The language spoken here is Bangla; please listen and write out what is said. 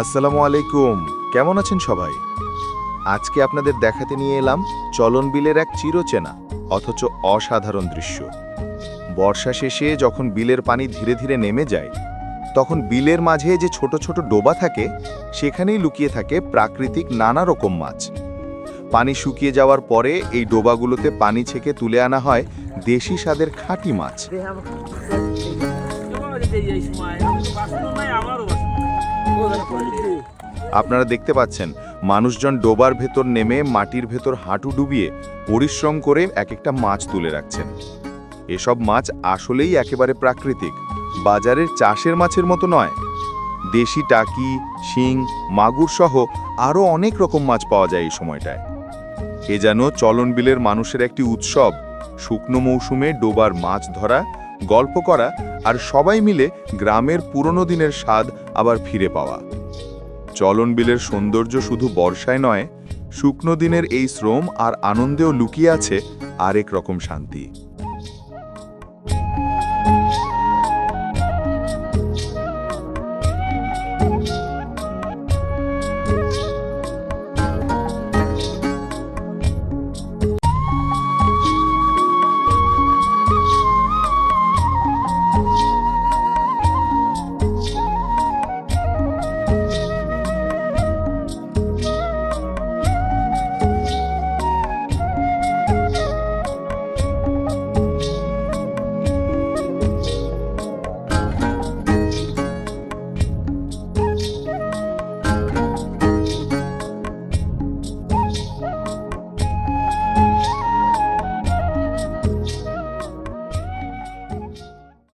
আসসালামু আলাইকুম। কেমন আছেন সবাই? আজকে আপনাদের দেখাতে নিয়ে এলাম চলন বিলের এক চিরচেনা, অথচ অসাধারণ দৃশ্য। বর্ষা শেষে যখন বিলের পানি ধীরে ধীরে নেমে যায়, তখন বিলের মাঝে যে ছোট ছোট ডোবা থাকে, সেখানেই লুকিয়ে থাকে প্রাকৃতিক নানা রকম মাছ। পানি শুকিয়ে যাওয়ার পরে এই ডোবাগুলোতে পানি ছেঁকে তুলে আনা হয় দেশি স্বাদের খাঁটি মাছ। আপনারা দেখতে পাচ্ছেন, মানুষজন ডোবার ভেতর নেমে মাটির ভেতর হাঁটু ডুবিয়ে পরিশ্রম করে এক একটা মাছ তুলে রাখছেন। এসব মাছ আসলেই একেবারে প্রাকৃতিক, বাজারের চাষের মাছের মতো নয়। দেশি টাকি, শিং, মাগুর সহ আরও অনেক রকম মাছ পাওয়া যায় এই সময়টায়। এ যেন চলন বিলের মানুষের একটি উৎসব, শুকনো মৌসুমে ডোবার মাছ ধরা গল্প করা আর সবাই মিলে গ্রামের পুরনো দিনের স্বাদ আবার ফিরে পাওয়া। চলন বিলের সৌন্দর্য শুধু বর্ষায় নয়, শুকনো দিনের এই শ্রম আর আনন্দেও লুকিয়ে আছে আরেক রকম শান্তি।